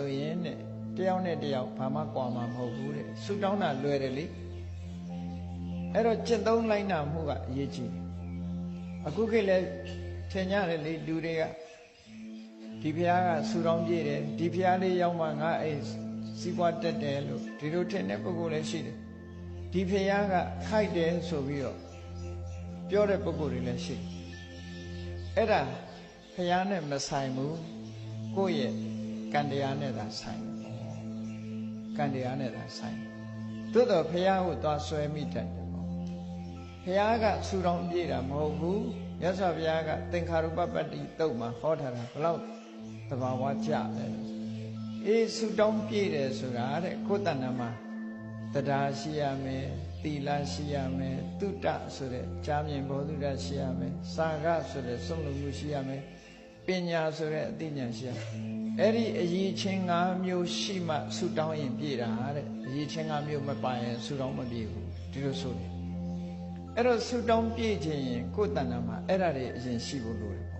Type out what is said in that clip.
ဆိုရင်တဲ့တယောက်နဲ့တယောက်ဘာမှကွာမှာမဟုတ်ဘူးတဲ့ဆူတောင်းတာလွယ်တယ်လေအဲ့တော့จิตသုံးလိုက်နာမှုကအရေးကြီးတယ်အခုခေတ်လဲထင်ကြတယ်လေလူတွေကဒီဖះကဆူတောင်းပြည့်တယ်ဒီဖះလေးရောက်မှငါအဲ့စီးပွားတက်တယ်လို့ဒီလိုထင်တဲ့ပုဂ္ဂိုလ်လည်းရှိတယ်ဒီဖះကခိုက်တယ်ဆိုပြီးတော့ပြောတဲ့ပုဂ္ဂိုလ်တွေလည်းရှိတယ်အဲ့ဒါဖះနဲ့မဆိုင်ဘူးကိုယ့်ရဲ့ ကံတရားနဲ့သာဆိုင်တယ်ကံတရားနဲ့သာဆိုင်သို့တော့ဖះကိုသွားဆွဲမိတတ်တယ်ပေါ့ဖះကဆူတောင်းပြည့်တာမဟုတ်ဘူးမြတ်စွာဘုရားကသင်္ခါရုပပတ္တိတုတ်မှာဟောထားတာဘလောက်သဘာဝကျလဲအေးဆူတောင်းပြည့်တယ်ဆိုတာတဲ့ကိုယ်တဏ္ဍမှာတရားရှိရမယ်သီလရှိရမယ်တုတ္တဆိုတဲ့ကြားမြင်ဘောဓုတရှိရမယ်စာကဆိုတဲ့ဆုံးလုံးမှုရှိရမယ်ပညာဆိုတဲ့အသိဉာဏ်ရှိရမယ် အဲ့ဒီအရေးချင်း၅မျိုးရှိမှဆူတောင်းရင်ပြည့်တာတဲ့အရေးချင်း၅မျိုးမပါရင်ဆူတောင်းမပြည့်ဘူးဒီလိုဆိုတယ်အဲ့တော့ဆူတောင်းပြည့်ခြင်းရင်ကိုယ်တဏ္ဍမှာအဲ့ဒါတွေအရင်ရှိဖို့လိုတယ်ပေါ့